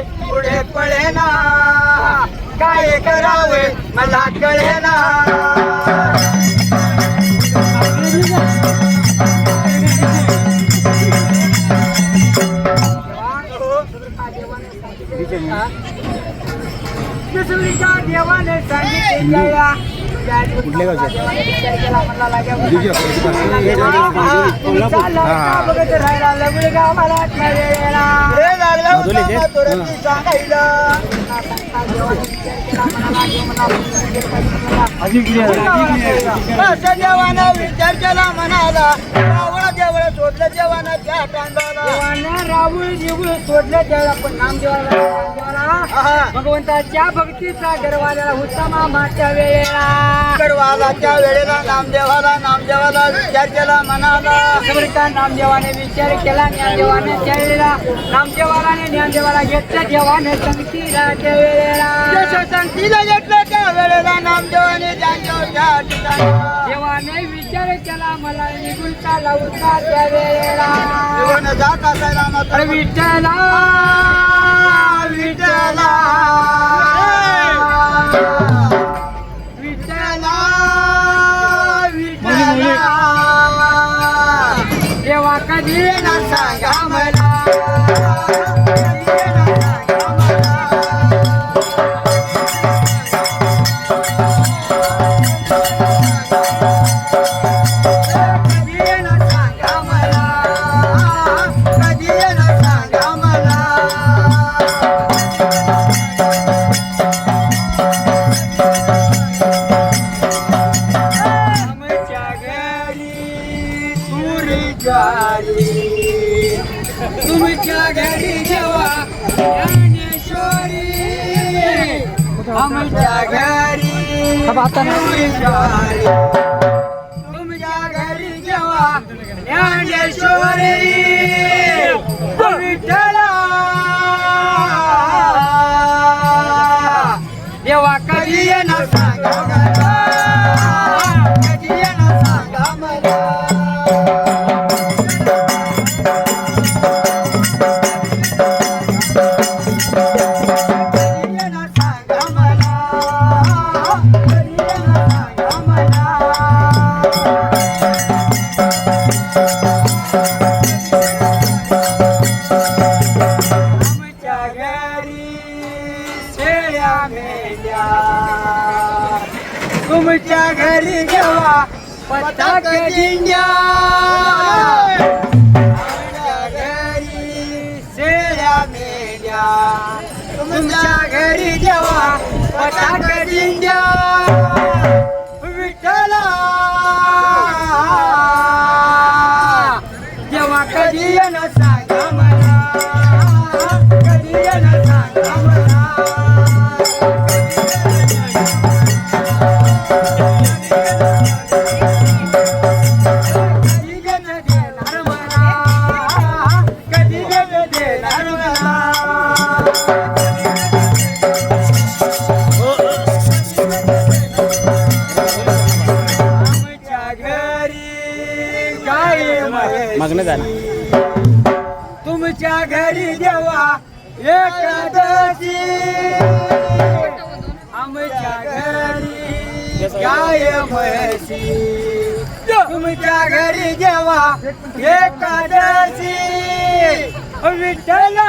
गाण्याची गाडे पुढे पळेना काय करावे मला कळेना दुसरीच्या देवाने सांगितलेल्या देवाना विचार केला म्हणाला रावळा देवळ देवाना त्या टांगाला रावळ देऊळ सोडलं देवळा पण नामदेवाला नामदेवाला भगवंताच्या भक्तीचा गरवाल्याला होता मामाच्या वेळेला गरवाला त्या वेळेला नामदेवाला नामदेवाला विचार केला का नामदेवाने विचार केला ज्ञानदेवाने त्या वेळेला नामदेवाला ज्ञानदेवाला घेतलं देवाने संगतीला वेळेला संगतीला घेतलं त्या वेळेला नामदेवाने ज्ञानदेवाच्या ठिकाणी. देवाने विचार केला मला निघून चाला होता त्या वेळेला जात असायला विठ्ठला विठ्ठला. विठ्ठला. कधी ना सांगा मला तुमच्या घरी जेव्हा ज्ञानेश्वरी. आमच्या घरी तुमच्या घरी जेव्हा ज्ञानेश्वरी. विठ्ठला. देवा कधी येणार सांगा आमच्या घरी शेळ्या मेल्या. तुमच्या घरी जेव्हा पत्ता दिंड्या. आमच्या घरी शेळ्या मेल्या. तुमच्या घरी जेव्हा पताक दिंड्या. मागणं झालं. तुमच्या घरी देवा एकादशी. आमच्या घरी गाय म्हशी तुमच्या घरी देवा एकादशी. विठ्ठला.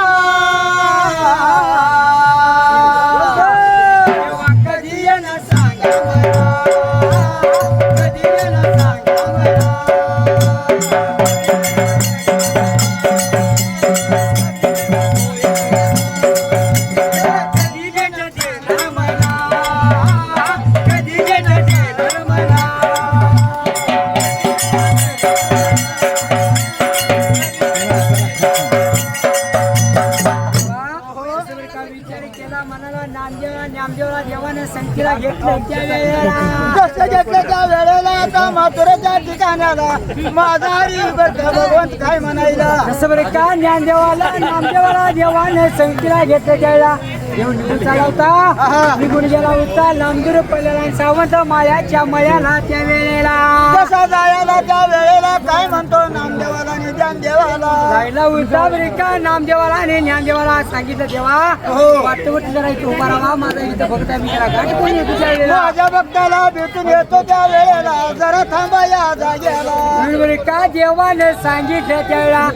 काय म्हणायला? कसं बरं का ज्ञान देवाला? नामदेवाला देवाने संख्येला घेतलं त्याला. निघून गेला होता. पडलेला आणि सावंत माळ्याच्या मळ्याला त्या वेळेला. कसा जायला त्या वेळेला? काय म्हणतो नामदेवाला आणि देवाला जायला होता बरे का नामदेवाला आणि ज्ञानदेवाला सांगितलं देवा. हो. वाटवरती जरा इथे उभा राहा. माझा इथं बघता मी जरा गाठ कोणी येतो त्या वेळेला. माझ्या भक्ताला भेटून येतो त्या वेळेला. जरा थांबा या जागेला. बरे का देवाने सांगितलं त्यावेळेला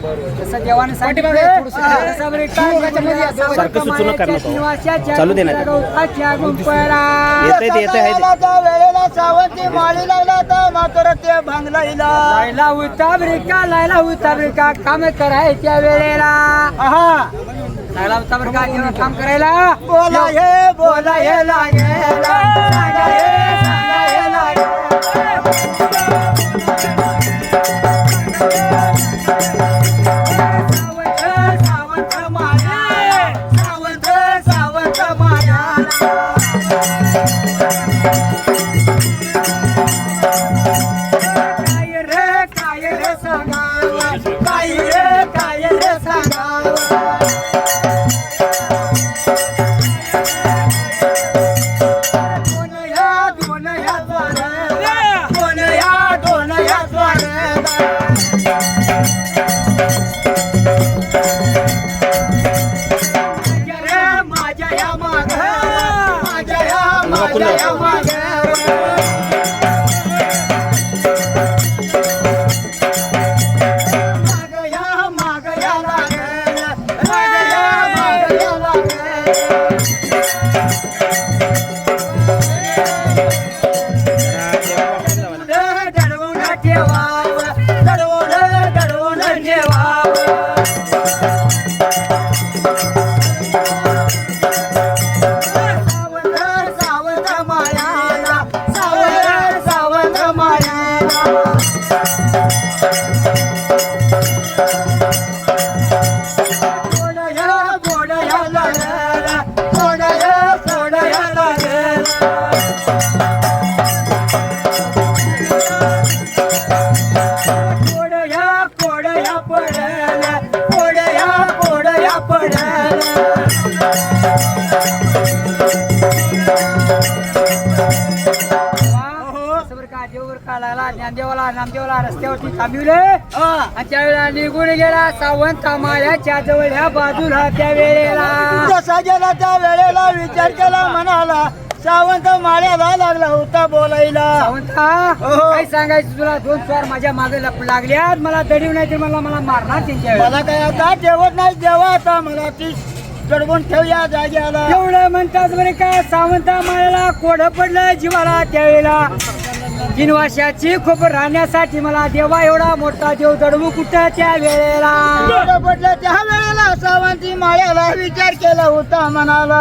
तसं देवाने सांगितलं. चालू दे ना. येतंय ते येतंय, आहे ते. कसा जायला त्या वेळेला सावंती माळी लागला तर मात्र ते लायला लायला काम कराय त्या वेळेला. आहा. लायला काम करायला? बोला हे बोला हे लागेला सांगा हे, सांगा हे लागेला. काढायला ज्ञानदेवाला नामदेवाला रस्त्यावरती थांबविले. आणि त्यावेळेला निघून गेला सावंत माळ्याच्या जवळ ह्या बाजूला त्या वेळेला. जसा गेला त्या वेळेला विचार केला म्हणाला सावंत माळ्याला लागला होता बोलायला. हो. काय सांगायचं तुला? दोन स्वार माझ्या मागे लप लागल्यात. मला दडीव नाही तर मला मला मारणार त्यांच्या वेळेला. मला काय आता ठेवत नाही? जेव्हा आता मला ती चढवून ठेव या जागेला एवढं म्हणतात बरे का सावंता माळ्याला कोड पडलं जीवाला त्यावेळेला तीन वर्षाची खूप राहण्यासाठी मला देवा एवढा मोठा देव दडवू कुठं त्या वेळेला पडलं त्या वेळेला सावंती माळ्याला विचार केला होता म्हणाला.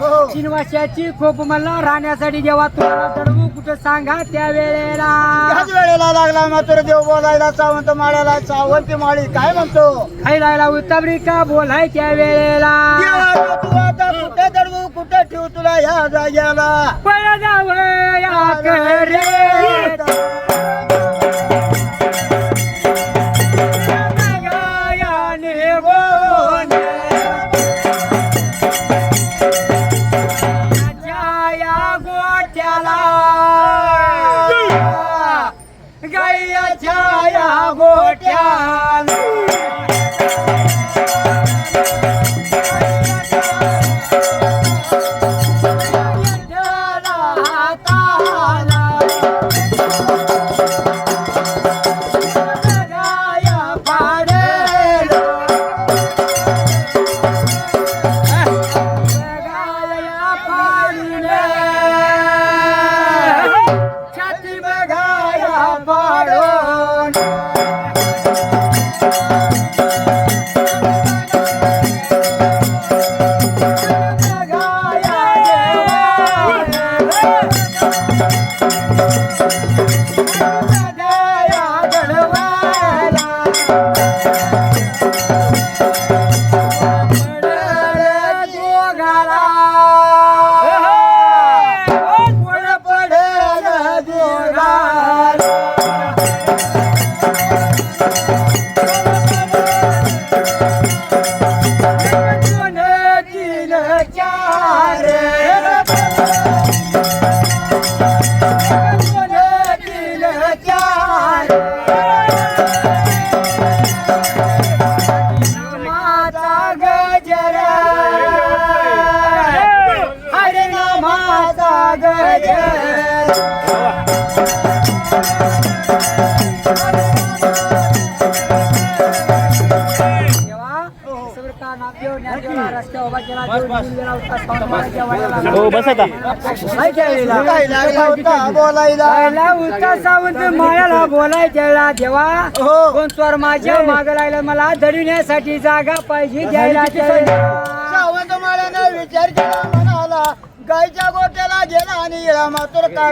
हो. तीन वर्षाची खूप मला राहण्यासाठी देवा तुम्हाला दडवू कुठं सांगा त्या वेळेला? त्याच वेळेला लागला मात्र देव बोलायला सावंत माळ्याला सावंती माळी काय म्हणतो? काही लायला उताबरी का बोलाय त्या वेळेला. देवा, तू आता कुठे कुठे ठेवू तुला या जागेला पळ जावया करे Thank you. हो बस आता. बोलायला सावंत माळ्याला बोलायच्या वेळा देवा हो कोण स्वर माझ्या माग लागला मला दडविण्यासाठी जागा पाहिजे द्यायला सावंत माळ्याने विचार केला म्हणाला गायच्या गोट्याला गेला आणि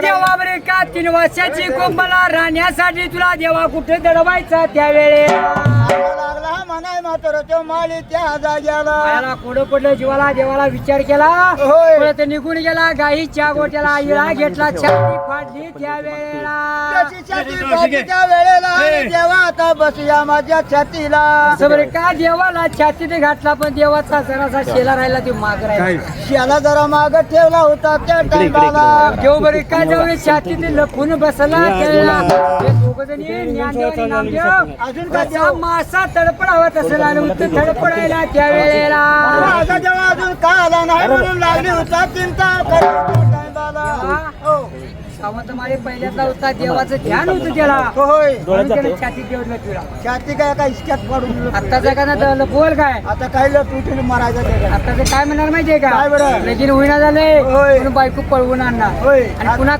देवा बरे का तीन वर्षाची कोंबला राहण्यासाठी तुला देवा कुठे दडवायचा त्यावेळेला? लागला म्हणाय मात्र तो माळी त्या जाग्याला. मायाला कोडं पडलं जीवाला देवाला विचार केला. होय. निघून गेला गाईच्या गोट्याला इळा घेतला छाती फाडली त्यावेळेला. त्याची छाती फाटीच्या वेळेला आणि देवा आता बसूया माझ्या छातीला. का देवाला छातीने घातला पण देवाचा जरासा शेला राहिला ते माग राहिला. शियाला जरा माग ठेवला होता त्या टायमाला. देव बरे का जवळ छातीने लपून बसला त्याला हे दोघं जणी ज्ञानदेव आणि नामदेव अजून काय कसा मासा तडपडावा तसं लागलं होतं तडपडायला त्यावेळेला माझा जेव्हा अजून का आला नाही म्हणून लागली होता चिंता. हो. सावंत माळे पहिल्यांदा होता देवाचं ध्यान होतं त्याला होय म्हणून त्याने छातीत ठेवलं तुला छाती काय काय इतक्यात पडून आता जगाना दळलं बोल काय आता काय लटून मारायचं ते काय. आता ते काय म्हणणार माहितीये का काय बरं? लगीन होईना झाले होय. म्हणून बायको पळवून आणणार होय आणि पुन्हा